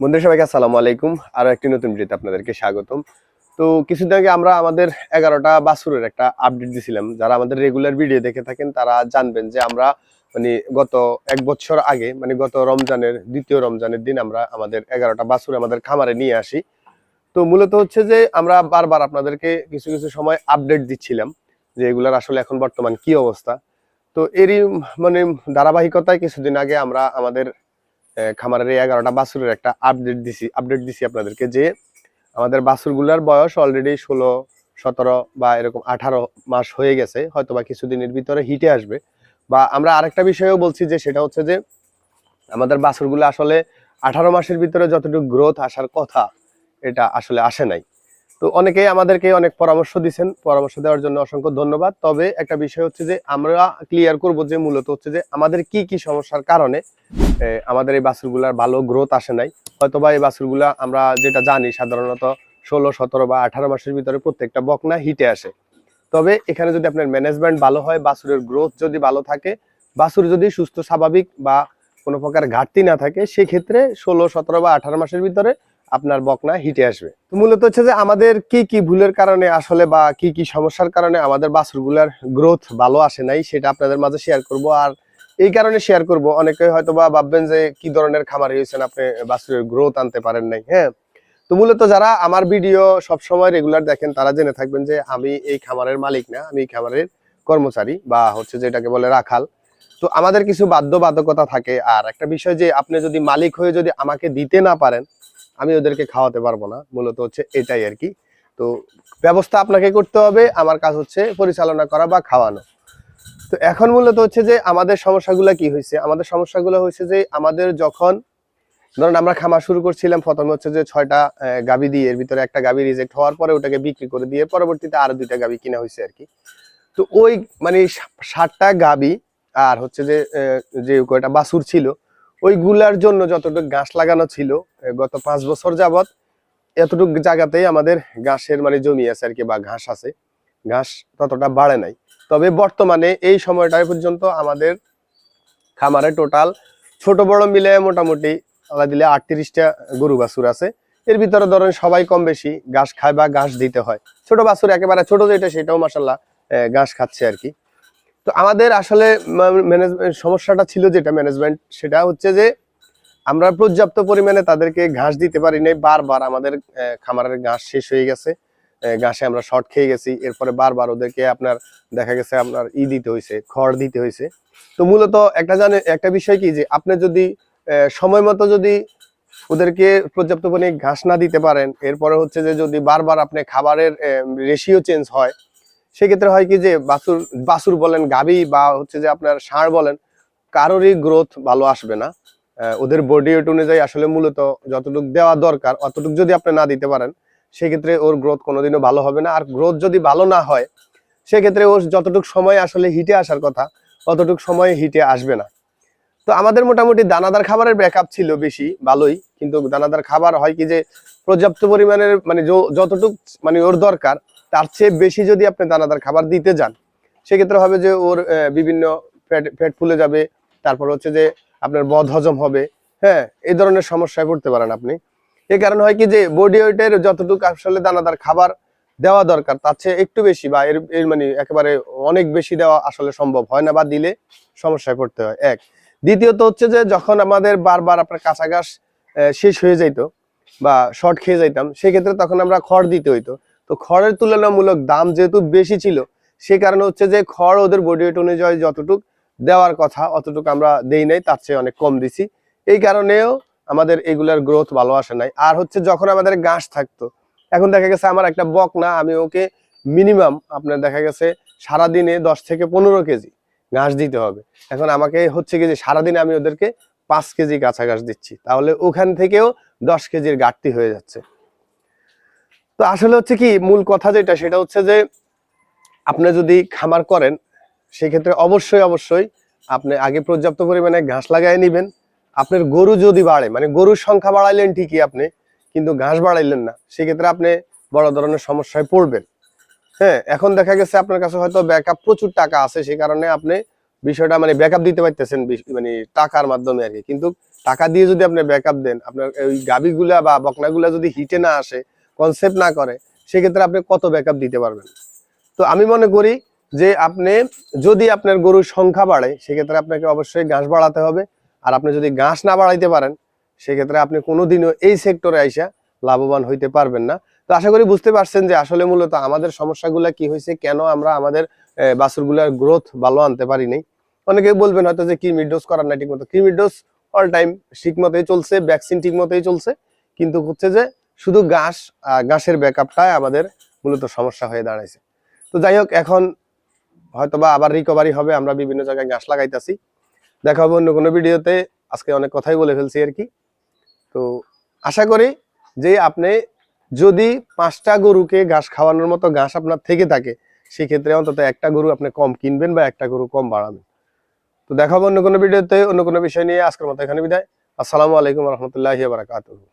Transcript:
বন্ধুরা সবাইকে আসসালামু আলাইকুম। আরও একটি নতুন ভিডিওতে আপনাদেরকে স্বাগতম। তো কিছুদিন আগে আমরা আমাদের এগারোটা বাছুরের একটা আপডেট দিছিলাম। যারা আমাদের রেগুলার ভিডিও দেখে থাকেন, তারা জানবেন যে আমরা মানে গত এক বছর আগে মানে গত রমজানের দ্বিতীয় রমজানের দিন আমরা আমাদের এগারোটা বাছুর আমাদের খামারে নিয়ে আসি। তো মূলত হচ্ছে যে আমরা বারবার আপনাদেরকে কিছু কিছু সময় আপডেট দিচ্ছিলাম যে এগুলার আসলে এখন বর্তমান কি অবস্থা। তো এরই মানে ধারাবাহিকতায় কিছুদিন আগে আমরা আমাদের খামারের এগারোটা বাছুরের একটা আপডেট দিছি আপডেট দিছি আপনাদেরকে যে আমাদের বাছুরগুলার বয়স অলরেডি ষোলো, সতেরো বা এরকম আঠারো মাস হয়ে গেছে হয়তো বা কিছুদিনের ভিতরে হিটে আসবে। বা আমরা আরেকটা বিষয়েও বলছি যে সেটা হচ্ছে যে আমাদের বাছুরগুলো আসলে আঠারো মাসের ভিতরে যতটুকু গ্রোথ আসার কথা, এটা আসলে আসে নাই। তো অনেকেই আমাদেরকে অনেক পরামর্শ দিচ্ছেন পরামর্শ দেওয়ার জন্য অসংখ্য ধন্যবাদ। তবে একটা বিষয় হচ্ছে যে আমরা ক্লিয়ার করব যে মূলত হচ্ছে যে আমাদের কি কি সমস্যার কারণে আমাদের এই বাছুরগুলার ভালো গ্রোথ আসে নাই। হয়তোবা এই বাছুরগুলা আমরা যেটা জানি সাধারণত ষোলো, সতেরো বা আঠারো মাসের ভিতরে প্রত্যেকটা বকনা হিটে আসে। তবে এখানে যদি আপনার ম্যানেজমেন্ট ভালো হয়, বাছুরের গ্রোথ যদি ভালো থাকে, বাছুর যদি সুস্থ, স্বাভাবিক বা কোনো প্রকার ঘাটতি না থাকে, সেক্ষেত্রে ষোলো, সতেরো বা আঠারো মাসের ভিতরে আপনার বকনা হিটে আসবে। তো মূলত হচ্ছে যে আমাদের কি কি ভুলের কারণে আসলে বা কি কি সমস্যার কারণে আমাদের বাছুরগুলার গ্রোথ ভালো আসে নাই, সেটা আপনাদের মাঝে শেয়ার করব। আর এই কারণে শেয়ার করব। অনেকে হয়তো বা ভাববেন যে, কি ধরনের খামার হয়েছেন আপনি? বাছুরের গ্রোথ আনতে পারেন নাই। হ্যাঁ? তো মূলত যারা আমার ভিডিও সবসময় রেগুলার দেখেন, তারা জেনে থাকবেন যে, আমি এই খামারের মালিক না, আমি এই খামারের কর্মচারী বা হচ্ছে যেটাকে বলে রাখাল। তো আমাদের কিছু বাধ্যবাধকতা থাকে। আর একটা বিষয় যে, আপনি যদি মালিক হয়ে যদি আমাকে দিতে না পারেন, আমি ওদেরকে খাওয়াতে পারব না। মূলত হচ্ছে এটাই আর কি। তো ব্যবস্থা আপনাকে করতে হবে। আমার কাজ হচ্ছে পরিচালনা করা বা খাওয়ানো। তো এখন মূলত হচ্ছে যে আমাদের সমস্যাগুলো কি হয়েছে আমাদের সমস্যাগুলো হয়েছে যে আমাদের যখন, ধরেন আমরা খামার শুরু করছিলাম, প্রথমে হচ্ছে যে ছয়টা গাভী দিয়ে, এর ভিতরে একটা গাভী রিজেক্ট হওয়ার পরে ওটাকে বিক্রি করে দিয়ে পরবর্তীতে আরও দুইটা গাভী কিনা হয়েছে আর কি তো ওই মানে ষাটটা গাভী আর হচ্ছে যে যে কয়টা বাছুর ছিল, ওইগুলার জন্য যতটুকু ঘাস লাগানো ছিল গত পাঁচ বছর যাবত এতটুকু জায়গাতেই আমাদের ঘাসের মানে জমি আছে আর কি বা ঘাস আছে। ঘাস ততটা বাড়ে নাই। তবে বর্তমানে এই সময়টা পর্যন্ত আমাদের খামারে টোটাল ছোট বড় মিলে মোটামুটি আলাদা দিলে আটত্রিশটা গরু বাছুর আছে। এর ভিতরে ধরেন সবাই কম বেশি ঘাস খায় বা ঘাস দিতে হয়। ছোট বাছুর একেবারে ছোট যেটা সেটাও মাসাল্লাহ ঘাস খাচ্ছে আর কি। তো আমাদের আসলে ম্যানেজমেন্ট সমস্যাটা ছিল যেটা ম্যানেজমেন্ট সেটা হচ্ছে যে আমরা পর্যাপ্ত পরিমাণে তাদেরকে ঘাস দিতে পারি নাই। বারবার আমাদের খামারের ঘাস শেষ হয়ে গেছে। ঘাসে আমরা শর্ট খেয়ে গেছি। এরপরে বারবার ওদেরকে আপনার দেখা গেছে আপনার ই দিতে হয়েছে খড় দিতে হয়েছে তো মূলত একটা জানে, একটা বিষয় কি যে, আপনি যদি সময় মতো যদি ওদেরকে পর্যাপ্ত পরিমাণে ঘাস না দিতে পারেন, এরপরে হচ্ছে যে যদি বারবার আপনি খাবারের রেশিও চেঞ্জ হয়, সেক্ষেত্রে হয় কি যে, বাছুর বাছুর বলেন গাবি বা হচ্ছে যে আপনার ষাঁড় বলেন, কারোরই গ্রোথ ভালো আসবে না। ওদের বডি ওয়েট অনুযায়ী আসলে মূলত যতটুকু দেওয়া দরকার, অতটুকু যদি আপনি না দিতে পারেন সেক্ষেত্রে ওর গ্রোথ কোনোদিনও ভালো হবে না। আর গ্রোথ যদি ভালো না হয়, সেক্ষেত্রে ওর যতটুকু সময় আসলে হিটে আসার কথা, অতটুকু সময় হিটে আসবে না। তো আমাদের মোটামুটি দানাদার খাবারের ব্যাকআপ ছিল বেশি, ভালোই। কিন্তু দানাদার খাবার হয় কি যে, পর্যাপ্ত পরিমাণের মানে যতটুক মানে ওর দরকার, তার চেয়ে বেশি যদি আপনি দানাদার খাবার দিতে যান, সেক্ষেত্রে হবে যে ওর বিভিন্ন ফ্যাট ফ্যাট ফুলে যাবে। তারপর হচ্ছে যে আপনার বদ হজম হবে। হ্যাঁ এই ধরনের সমস্যায় পড়তে পারেন আপনি। এই কারণে হয় কি যে বডি ওয়েটের যতটুকু আসলে দানাদার খাবার দেওয়া দরকার, তার চেয়ে একটু বেশি বা এর এর মানে একেবারে অনেক বেশি দেওয়া আসলে সম্ভব হয় না বা দিলে সমস্যায় পড়তে হয়, এক। দ্বিতীয়ত হচ্ছে যে যখন আমাদের বারবার আপনার কাঁচা ঘাস শেষ হয়ে যাইতো বা শর্ট খেয়ে যাইতাম, সেক্ষেত্রে তখন আমরা খড় দিতে হইতো। তো খড়ের তুলনামূলক দাম যেহেতু বেশি ছিল, সে কারণে হচ্ছে যে খড় ওদের বডি ওয়েট অনুযায়ী যতটুক দেওয়ার কথা, অতটুকু আমরা দেই নাই, তার চেয়ে অনেক কম দিছি। এই কারণেও আমাদের এগুলার গ্রোথ ভালো আসে নাই। আর হচ্ছে যখন আমাদের ঘাস থাকতো, এখন দেখা গেছে আমার একটা বক না, আমি ওকে মিনিমাম আপনার দেখা গেছে সারাদিনে দশ থেকে পনেরো কেজি ঘাস দিতে হবে। এখন আমাকে হচ্ছে কি যে সারাদিনে আমি ওদেরকে পাঁচ কেজি কাঁচা ঘাস দিচ্ছি, তাহলে ওখান থেকেও দশ কেজির ঘাটতি হয়ে যাচ্ছে। তো আসলে হচ্ছে কি, মূল কথা যেটা, সেটা হচ্ছে যে আপনি যদি খামার করেন, সেক্ষেত্রে অবশ্যই অবশ্যই আপনি আগে পর্যাপ্ত পরিমাণে ঘাস লাগাই নেবেন আপনার গরু যদি বাড়ে মানে গরুর সংখ্যা বাড়াইলেন ঠিকই আপনি, কিন্তু ঘাস বাড়াইলেন না, সেক্ষেত্রে আপনি বড় ধরনের সমস্যায় পড়বেন। হ্যাঁ এখন দেখা গেছে আপনার কাছে হয়তো ব্যাকআপ প্রচুর টাকা আছে, সে কারণে আপনি বিষয়টা মানে ব্যাকআপ দিতে পারতেছেন মানে টাকার মাধ্যমে আর কি। কিন্তু টাকা দিয়ে যদি আপনি ব্যাকআপ দেন, আপনার ওই গাবিগুলা বা বকনাগুলা যদি হিটে না আসে কনসেপ্ট না করে, সেক্ষেত্রে আপনি কত ব্যাকআপ দিতে পারবেন? তো আমি মনে করি যে আপনি যদি আপনার গরুর সংখ্যা বাড়ে, সেক্ষেত্রে আপনাকে অবশ্যই ঘাস বাড়াতে হবে। আর আপনি যদি ঘাস না বাড়াইতে পারেন সেক্ষেত্রে আপনি কোনোদিনও এই সেক্টরে আইসা লাভবান হইতে পারবেন না। তো আশা করি বুঝতে পারছেন যে আসলে মূলত আমাদের সমস্যাগুলো কি হয়েছে কেন আমরা আমাদের বাছুরগুলোর গ্রোথ ভালো আনতে পারি নাই। অনেকে বলবেন হয়তো যে কিমির ডোজ করার না ঠিক মতো কিমির ডোজ অল টাইম ঠিক মতোই চলছে ভ্যাকসিন ঠিক মতোই চলছে। কিন্তু হচ্ছে যে শুধু আহ, ঘাসের ব্যাকআপটাই আমাদের মূলত সমস্যা হয়ে দাঁড়াইছে। তো যাই হোক এখন হয়তোবা আবার রিকভারি হবে আমরা বিভিন্ন জায়গায় ঘাস লাগাইতেছি। দেখা হবে অন্য কোনো ভিডিওতে। আজকে অনেক কথাই বলে ফেলছি আর কি। তো আশা করি যে আপনি যদি পাঁচটা গরুকে ঘাস খাওয়ানোর মতো ঘাস আপনার থেকে থাকে, সেক্ষেত্রে অন্তত একটা গরু আপনি কম কিনবেন বা একটা গরু কম বাড়াবেন। তো দেখাবো অন্য কোনো ভিডিওতে, অন্য কোনো বিষয় নিয়ে। আজকের মতো এখানে বিদায়। আসসালামু আলাইকুম রহমতুল্লাহ বারাকাতুহ।